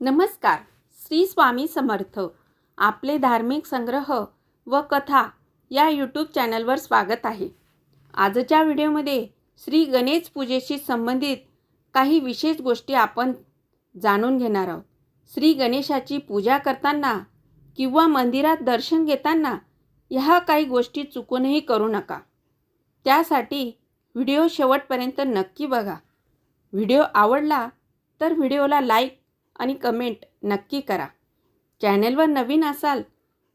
नमस्कार. श्री स्वामी समर्थ. आपले धार्मिक संग्रह व कथा या यूट्यूब चॅनलवर स्वागत आहे. आजच्या व्हिडिओमध्ये श्री गणेश पूजेशी संबंधित काही विशेष गोष्टी आपण जाणून घेणार आहोत. श्री गणेशाची पूजा करताना किंवा मंदिरात दर्शन घेताना ह्या काही गोष्टी चुकूनही करू नका. त्यासाठी व्हिडिओ शेवटपर्यंत नक्की बघा. व्हिडिओ आवडला तर व्हिडिओला लाईक आणि कमेंट नक्की करा. चॅनलवर नवीन असाल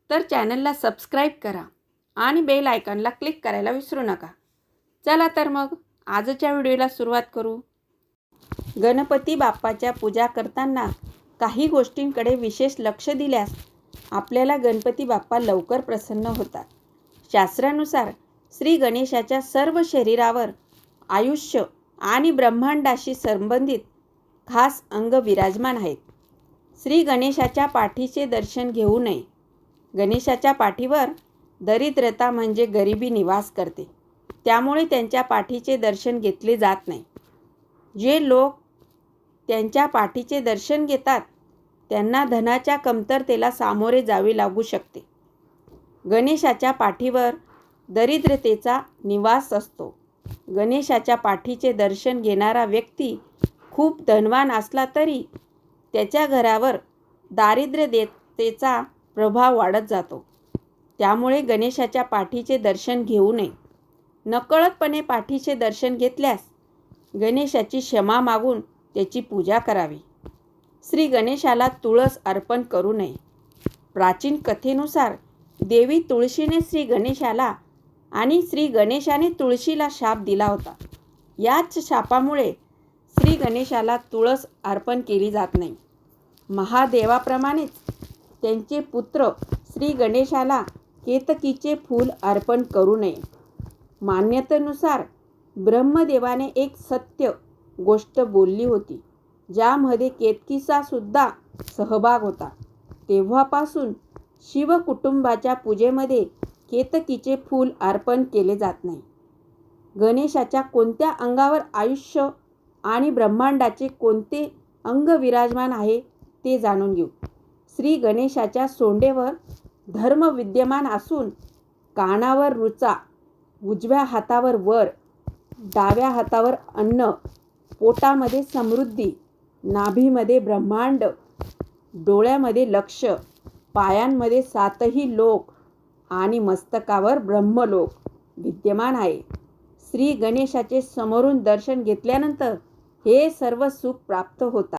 तर चॅनलला सबस्क्राईब करा आणि बेल आयकॉनला क्लिक करायला विसरू नका. चला तर मग आजच्या व्हिडिओला सुरुवात करू. गणपती बाप्पाच्या पूजा करताना काही गोष्टींकडे विशेष लक्ष दिल्यास आपल्याला गणपती बाप्पा लवकर प्रसन्न होतात. शास्त्रानुसार श्री गणेशाच्या सर्व शरीरावर आयुष्य आणि ब्रह्मांडाशी संबंधित खास अंग विराजमान आहेत. श्री गणेशाच्या पाठीचे दर्शन घेऊ नये. गणेशाच्या पाठीवर दरिद्रता म्हणजे गरिबी निवास करते. त्यामुळे त्यांच्या पाठीचे दर्शन घेतले जात नाही. जे लोक त्यांच्या पाठीचे दर्शन घेतात त्यांना धनाच्या कमतरतेला सामोरे जावे लागू शकते. गणेशाच्या पाठीवर दरिद्रतेचा निवास असतो. गणेशाच्या पाठीचे दर्शन घेणारा व्यक्ती खूप धनवान असला तरी त्याच्या घरावर दारिद्र्यतेचा प्रभाव वाढत जातो. त्यामुळे गणेशाच्या पाठीचे दर्शन घेऊ नये. नकळतपणे पाठीचे दर्शन घेतल्यास गणेशाची क्षमा मागून त्याची पूजा करावी. श्री गणेशाला तुळस अर्पण करू नये. प्राचीन कथेनुसार देवी तुळशीने श्री गणेशाला आणि श्री गणेशाने तुळशीला शाप दिला होता. याच शापामुळे कधी गणेशाला तुळस अर्पण केली जात नाही. महादेवाप्रमाणेच त्यांचे पुत्र श्री गणेशाला केतकीचे फूल अर्पण करू नये. मान्यतेनुसार ब्रह्मदेवाने एक सत्य गोष्ट बोलली होती ज्यामध्ये केतकीचा सुद्धा सहभाग होता. तेव्हापासून शिवकुटुंबाच्या पूजेमध्ये केतकीचे फूल अर्पण केले जात नाही. गणेशाच्या कोणत्या अंगावर आयुष्य आणि ब्रह्मांडाचे कोणते अंग विराजमान आहे ते जाणून घेऊ. श्री गणेशाच्या सोंडेवर धर्म विद्यमान असून कानावर रुचा उजव्या हातावर वर डाव्या हातावर अन्न पोटामध्ये समृद्धी नाभीमध्ये ब्रह्मांड डोळ्यामध्ये लक्ष पायांमध्ये सातही लोक आणि मस्तकावर ब्रह्मलोक विद्यमान आहे. श्री गणेशाचे समोरून दर्शन घेतल्यानंतर हे सर्व सुख प्राप्त होतात.